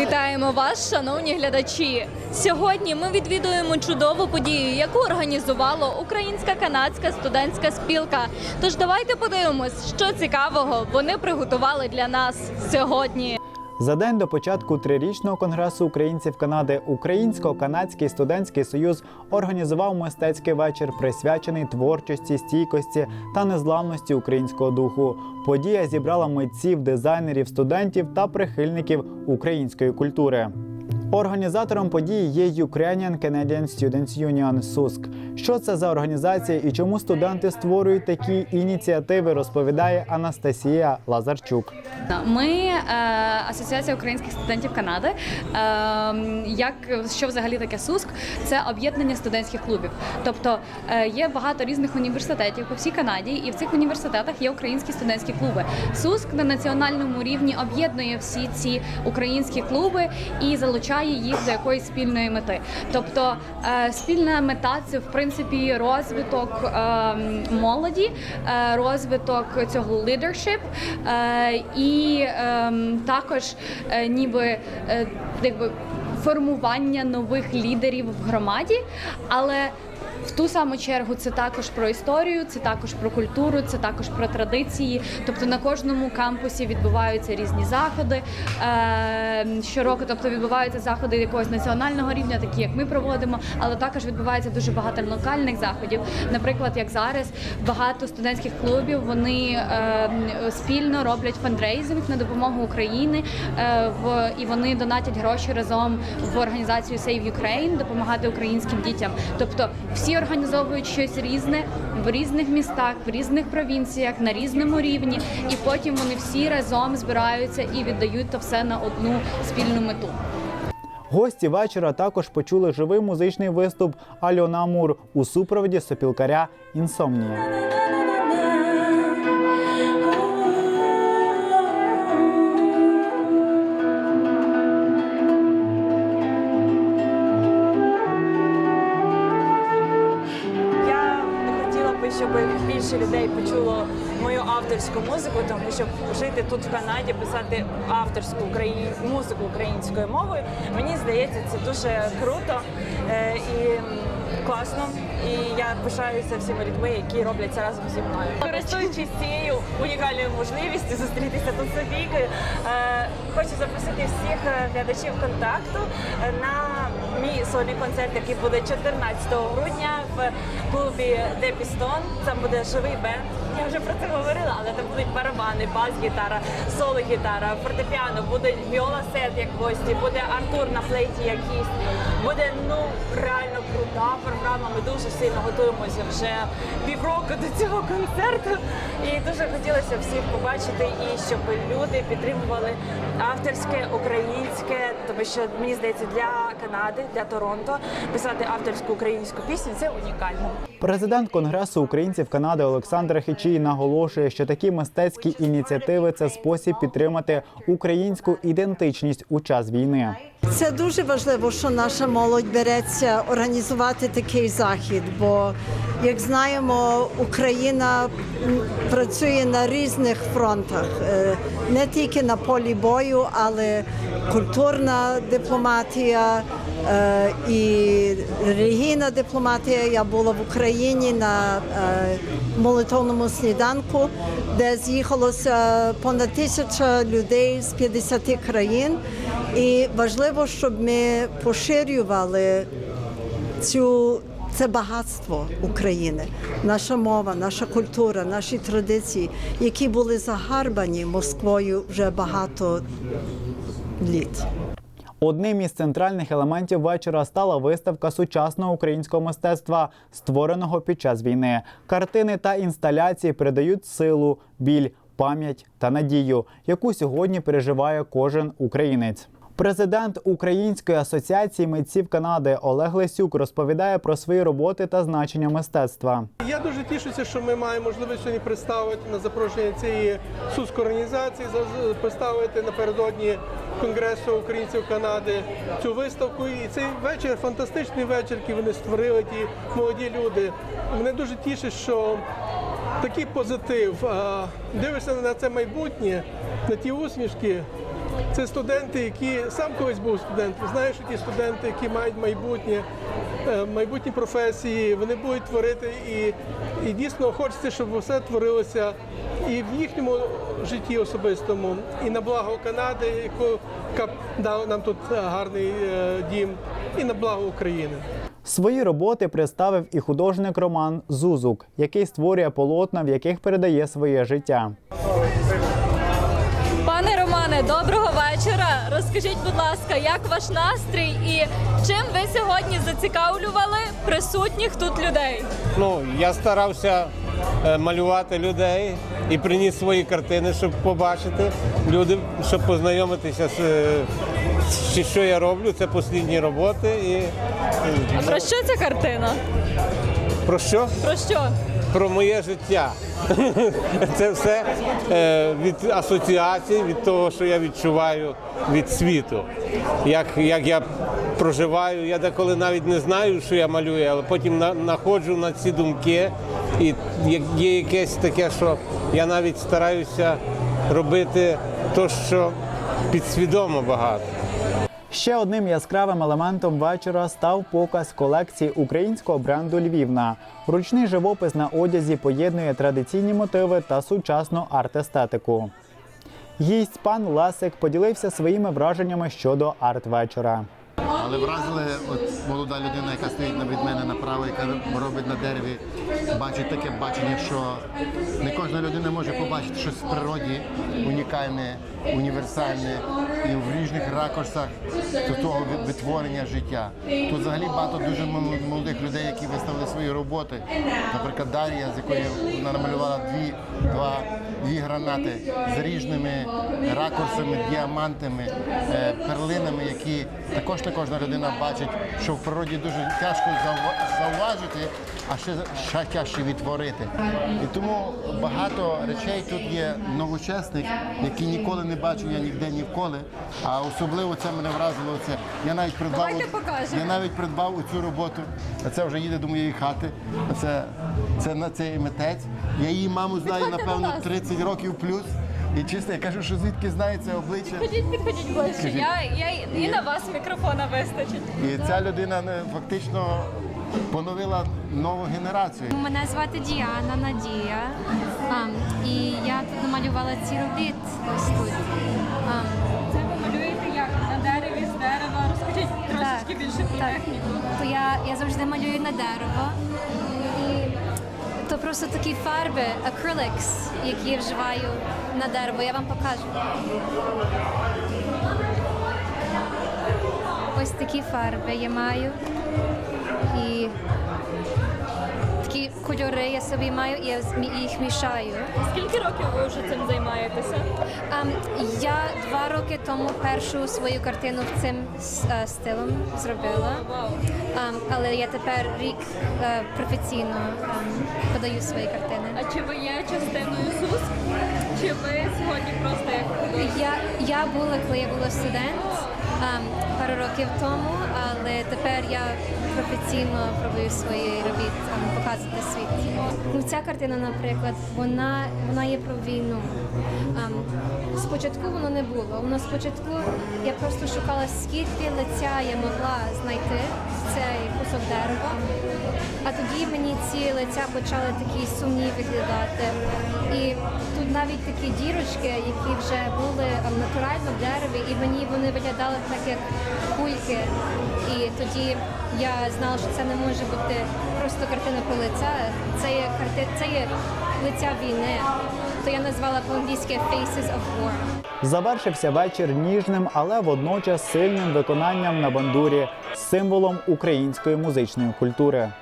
Вітаємо вас, шановні глядачі! Сьогодні ми відвідуємо чудову подію, яку організувала Українська канадська студентська спілка. Тож давайте подивимось, що цікавого вони приготували для нас сьогодні. За день до початку трирічного конгресу українців Канади Українсько-канадський студентський союз організував мистецький вечір, присвячений творчості, стійкості та незламності українського духу. Подія зібрала митців, дизайнерів, студентів та прихильників української культури. Організатором події є Ukrainian Canadian Students Union СУСК. Що це за організація і чому студенти створюють такі ініціативи, розповідає Анастасія Лазарчук. Ми е, Асоціація українських студентів Канади. Е, як що взагалі таке СУСК? Це об'єднання студентських клубів. Тобто е, є багато різних університетів по всій Канаді, і в цих університетах є українські студентські клуби. СУСК на національному рівні об'єднує всі ці українські клуби і залучає їх до якоїсь спільної мети. Тобто е, спільна мета це в принципі розвиток е, молоді, е, розвиток цього лідершип е, і е, також ніби якби формування нових лідерів в громаді, але в ту саму чергу це також про історію, це також про культуру, це також про традиції. Тобто на кожному кампусі відбуваються різні заходи е, щороку. Тобто відбуваються заходи якогось національного рівня, такі як ми проводимо, але також відбувається дуже багато локальних заходів. Наприклад, як зараз багато студентських клубів вони е, спільно роблять фандрейзинг на допомогу Україні е, в і вони донатять гроші разом в організацію Save Ukraine, допомагати українським дітям. Тобто всі організовують щось різне в різних містах, в різних провінціях, на різному рівні, і потім вони всі разом збираються і віддають то все на одну спільну мету. Гості вечора також почули живий музичний виступ Альона Мур у супроводі сопілкаря Інсомнія. Щоб більше людей почуло мою авторську музику, тому що жити тут в Канаді, писати авторську україн... музику українською мовою, мені здається, це дуже круто е, і класно. І я пишаюся всіма людьми, які роблять це разом зі мною. Користуючись цією унікальною можливістю зустрітися тут з Софійкою, е, хочу запросити всіх е, глядачів контакту на мій сольний концерт, який буде 14 грудня в клубі Де Пістон. Там буде живий бенд. Я вже про це говорила, але там будуть барабани, бас-гітара, соло-гітара, фортепіано, буде віола-сет як гості, буде Артур на флейті гість. Буде ну реально крута програма. Ми дуже сильно готуємося вже півроку до цього концерту. І дуже хотілося всіх побачити і щоб люди підтримували авторське, українське, тому що мені здається, для Канади, для Торонто писати авторську українську пісню це унікально. Президент Конгресу українців Канади Олександр Хічій наголошує, що такі мистецькі ініціативи це спосіб підтримати українську ідентичність у час війни. Це дуже важливо, що наша молодь береться організувати такий захід, бо як знаємо, Україна працює на різних фронтах, Е, не тільки на полі бою, але культурна дипломатія і релігійна дипломатія. Я була в Україні на е, молитовному сніданку, де з'їхалося понад тисяча людей з 50 країн. І важливо, щоб ми поширювали цю. Це багатство України, наша мова, наша культура, наші традиції, які були загарбані Москвою вже багато літ. Одним із центральних елементів вечора стала виставка сучасного українського мистецтва, створеного під час війни. Картини та інсталяції передають силу, біль, пам'ять та надію, яку сьогодні переживає кожен українець. Президент Української асоціації митців Канади Олег Лесюк розповідає про свої роботи та значення мистецтва. Я дуже тішуся, що ми маємо можливість сьогодні представити на запрошення цієї суск організації, за- представити напередодні Конгресу українців Канади цю виставку. І цей вечір фантастичний вечір, який вони створили, ті молоді люди. Мене дуже тішить, що такий позитив. Дивишся на це майбутнє, на ті усмішки. Це студенти, які сам колись був студент. Знаєш, ті студенти, які мають майбутнє, е, майбутні професії, вони будуть творити і, і дійсно хочеться, щоб все творилося і в їхньому житті особистому, і на благо Канади, яка дала нам тут е, гарний е, дім, і на благо України. Свої роботи представив і художник Роман Зузук, який створює полотна, в яких передає своє життя. Доброго вечора. Розкажіть, будь ласка, як ваш настрій і чим ви сьогодні зацікавлювали присутніх тут людей? Ну, я старався е, малювати людей і приніс свої картини, щоб побачити люди, щоб познайомитися з е, з- що я роблю. Це послідні роботи. І е, А про що ця картина? про що? Про що? Про моє життя. Це все е, від асоціацій, від того, що я відчуваю від світу. Як, як я проживаю, я деколи навіть не знаю, що я малюю, але потім находжу на ці думки. І є якесь таке, що я навіть стараюся робити те, що підсвідомо багато. Ще одним яскравим елементом вечора став показ колекції українського бренду Львівна. Ручний живопис на одязі поєднує традиційні мотиви та сучасну арт-естетику. Гість пан Лесик поділився своїми враженнями щодо арт-вечора. Але вразили от молода людина, яка стоїть від мене направо, яка робить на дереві, бачить таке бачення, що не кожна людина може побачити щось в природі унікальне, універсальне і в різних ракурсах до того відтворення життя. Тут взагалі багато дуже молодих людей, які виставили свої роботи. Наприклад, Дар'я, з якої вона намалювала дві, два, дві гранати з різними ракурсами, діамантами, е, перлинами, які також не кожна людина бачить, що в природі дуже тяжко зауважити, а ще, ще тяжче відтворити. І тому багато речей тут є новочесних, які ніколи не бачу я ніде ніколи. А особливо це мене вразило. Це я навіть придбав я навіть придбав цю роботу. А це вже їде до моєї хати. Це, це на цей митець. Я її маму знаю, напевно, нас. 30 років плюс. І чесно, я кажу, що звідки знає це обличчя. Підходіть, підходіть ближче. Я, я і на вас мікрофона вистачить. І ця людина не, фактично поновила нову генерацію. Мене звати Діана Надія, Ам, і я тут намалювала ці робіт ось тут. Ам, Це ви малюєте як на дереві з дерева. Розкажіть трошечки більше про так. техніку. То я, я завжди малюю на дерево. І то просто такі фарби, acrylics, які я вживаю на дерево. Я вам покажу. Ось такі фарби я маю. І кольори я собі маю, і я їх мішаю. Скільки років ви вже цим займаєтеся? Ам, я два роки тому першу свою картину цим е, стилем зробила. Ам, але я тепер рік е, професійно ам, подаю свої картини. А чи ви є частиною СУС? Чи ви сьогодні просто як художник? Я, я була, коли я була студент пару років тому, але тепер я професійно пробую свої робіт показувати світ. Ну, ця картина, наприклад, вона, вона є про війну. Спочатку воно не було. Воно спочатку я просто шукала, скільки лиця я могла знайти цей кусок дерева. А тоді мені ці лиця почали такі сумні виглядати. І тут навіть такі дірочки, які вже були ем, натурально в дереві, і мені вони виглядали так, як кульки. І тоді я знала, що це не може бути просто картина про лиця. Це є карти... це є лиця війни. То я назвала по-англійськи Faces of War. Завершився вечір ніжним, але водночас сильним виконанням на бандурі, символом української музичної культури.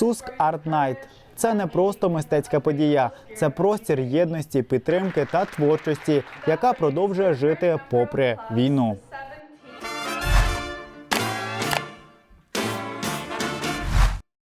Суск Арт Найт. Це не просто мистецька подія, це простір єдності, підтримки та творчості, яка продовжує жити попри війну.